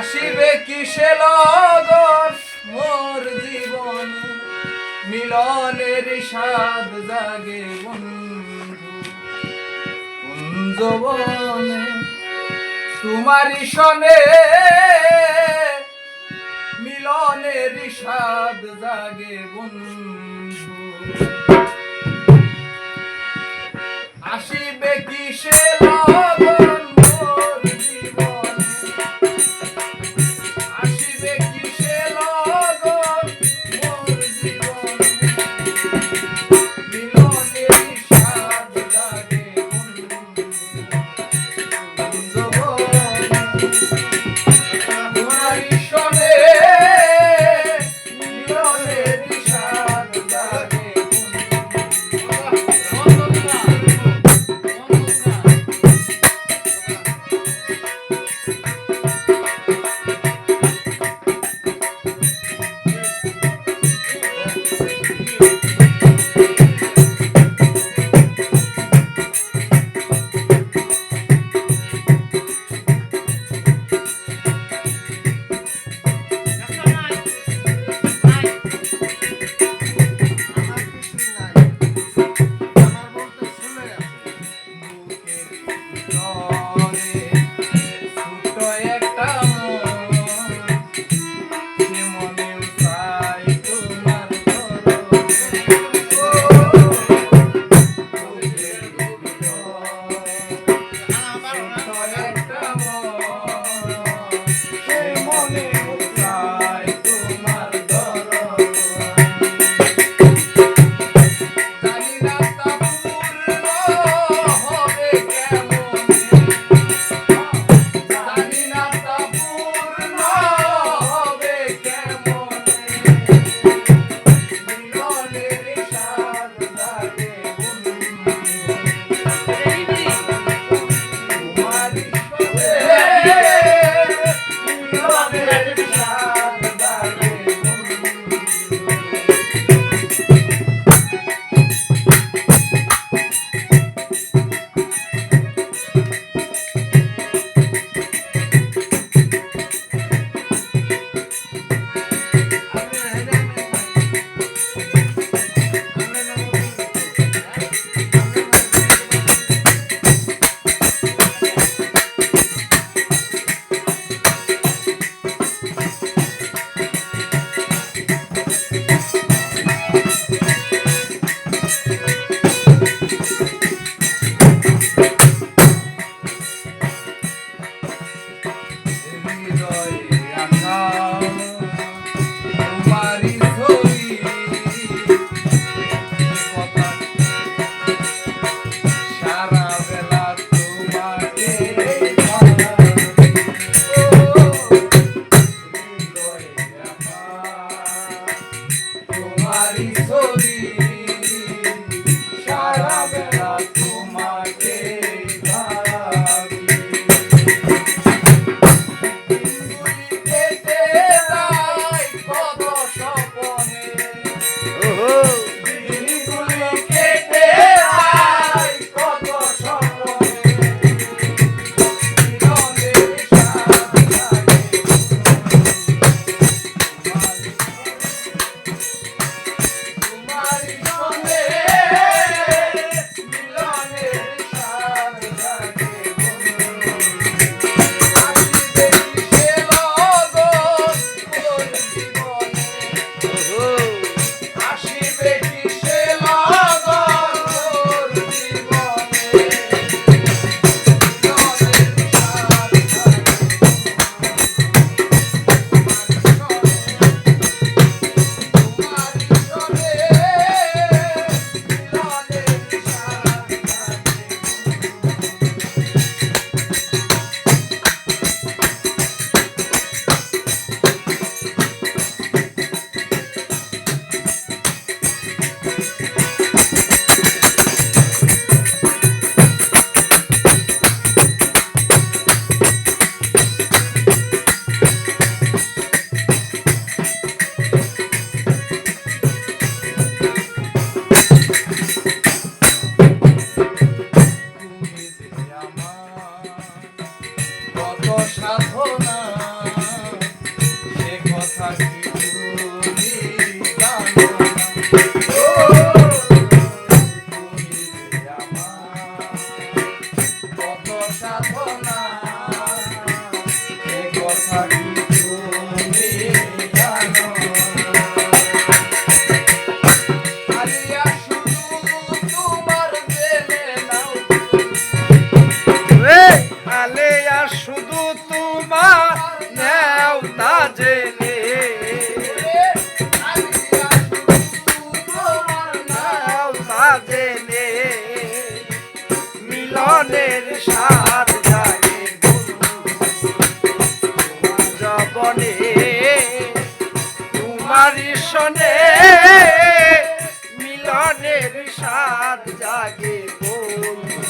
আসিবে কিসে লগন মোর জীবনে মিলনের স্বাদ জাগে বন্ধু। কুঞ্জবনে তোমারি সনে মিলনের স্বাদ জাগে বন্ধু। Krishna জবনে তোমার শোনে মিলনের সাদ জাগে বন্ধু।